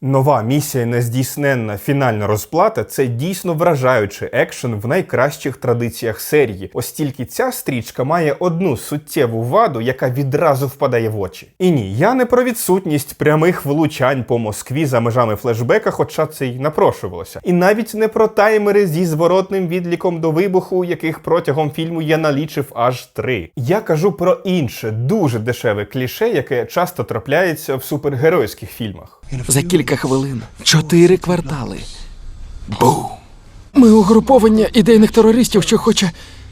Нова місія нездійсненна фінальна розплата це дійсно вражаючий екшен в найкращих традиціях серії, оскільки ця стрічка має одну суттєву ваду, яка відразу впадає в очі. І ні, я не про відсутність прямих влучань по Москві за межами флешбека, хоча це й напрошувалося. І навіть не про таймери зі зворотним відліком до вибуху, яких протягом фільму я налічив аж три. Я кажу про інше, дуже дешеве кліше, яке часто трапляється в супергеройських фільмах. За кілька хвилин чотири квартали. Бум! Ми угруповання ідейних терористів, що хоче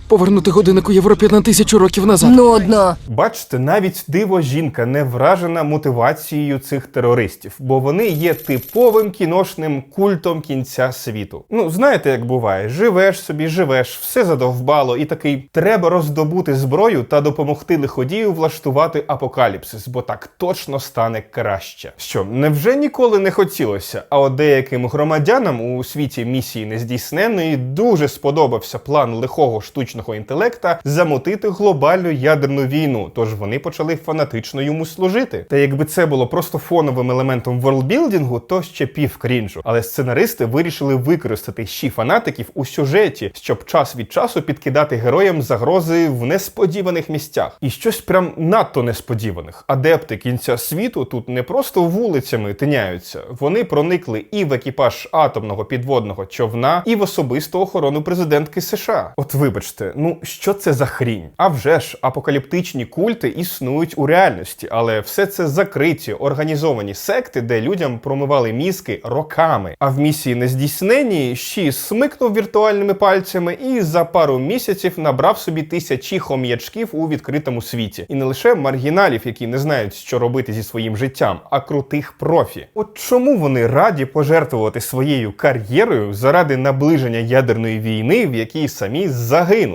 повернути годинник у Європі на тисячу років назад. Нудно. Бачите, навіть диво жінка не вражена мотивацією цих терористів, бо вони є типовим кіношним культом кінця світу. Ну, знаєте, як буває, живеш собі, живеш, все задовбало, і такий треба роздобути зброю та допомогти лиходію влаштувати апокаліпсис, бо так точно стане краще. Що, невже ніколи не хотілося? А от деяким громадянам у світі місії нездійсненної дуже сподобався план лихого штучного інтелекта замотити глобальну ядерну війну, тож вони почали фанатично йому служити. Та якби це було просто фоновим елементом ворлдбілдингу, то ще пів крінжу. Але сценаристи вирішили використати щі фанатиків у сюжеті, щоб час від часу підкидати героям загрози в несподіваних місцях. І щось прям надто несподіваних. Адепти кінця світу тут не просто вулицями тиняються, вони проникли і в екіпаж атомного підводного човна, і в особисту охорону президентки США. От вибачте, ну що це за хрінь? А вже ж апокаліптичні культи існують у реальності, але все це закриті, організовані секти, де людям промивали мізки роками. А в місії нездійсненні Щі смикнув віртуальними пальцями і за пару місяців набрав собі тисячі хом'ячків у відкритому світі. І не лише маргіналів, які не знають, що робити зі своїм життям, а крутих профі. От чому вони раді пожертвувати своєю кар'єрою заради наближення ядерної війни, в якій самі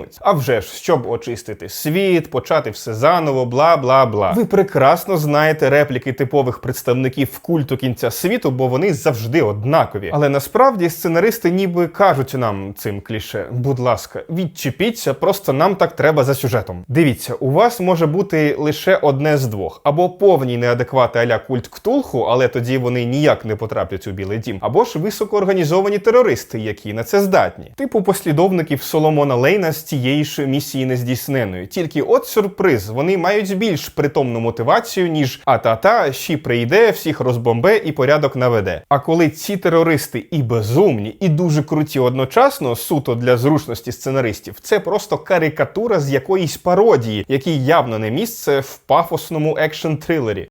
загинуть? А вже ж, щоб очистити світ, почати все заново, бла бла бла. Ви прекрасно знаєте репліки типових представників культу кінця світу, бо вони завжди однакові. Але насправді сценаристи ніби кажуть нам цим кліше: будь ласка, відчепіться, просто нам так треба за сюжетом. Дивіться, у вас може бути лише одне з двох: або повні неадеквати аля культ Ктулху, але тоді вони ніяк не потраплять у білий дім, або ж високоорганізовані терористи, які на це здатні, типу послідовників Соломона Лейна з тієї ж місії нездійсненної. Тільки от сюрприз, вони мають більш притомну мотивацію, ніж а-та-та, щі прийде, всіх розбомбе і порядок наведе. А коли ці терористи і безумні, і дуже круті одночасно, суто для зручності сценаристів, це просто карикатура з якоїсь пародії, якій явно не місце в пафосному екшн-трилері.